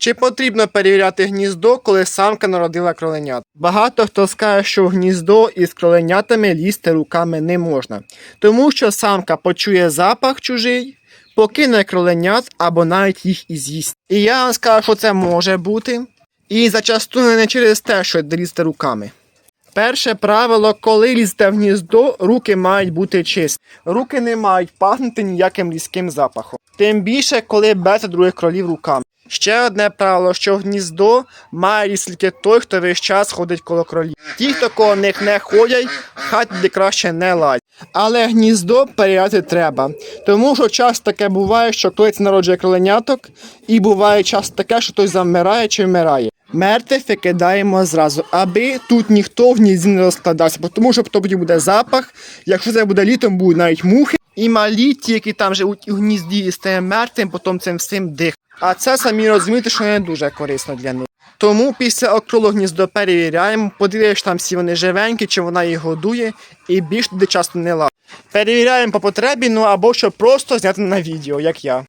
Чи потрібно перевіряти гніздо, коли самка народила кроленят? Багато хто скаже, що в гніздо із кроленятами лізти руками не можна, тому що самка почує запах чужий, покине кроленят або навіть їх і з'їсть. І я вам скажу, що це може бути. І зачасту не через те, що лізти руками. Перше правило, коли лізете в гніздо, руки мають бути чисті. Руки не мають пахнути ніяким різким запахом. Тим більше, коли берете других кролів руками. Ще одне правило, що гніздо має тільки той, хто весь час ходить коло кролів. Ті, хто коло них не ходять, хай туди краще не лазять. Але гніздо перевіряти треба. Тому що часто таке буває, що хтось народжує кроленяток, і буває часто таке, що хтось замирає чи вмирає. Мертвих викидаємо зразу, аби тут ніхто в гнізді не розкладався, тому що тоді буде запах. Якщо це буде літом, будуть навіть мухи. І малі, ті, які там живуть у гнізді і стає мертвим, потім цим всім дих. А це самі розумієте, що не дуже корисно для них. Тому після округлого гніздо перевіряємо, подивимося, там всі вони живенькі, чи вона їх годує, і більш туди часто не лазить. Перевіряємо по потребі, ну або щоб просто зняти на відео, як я.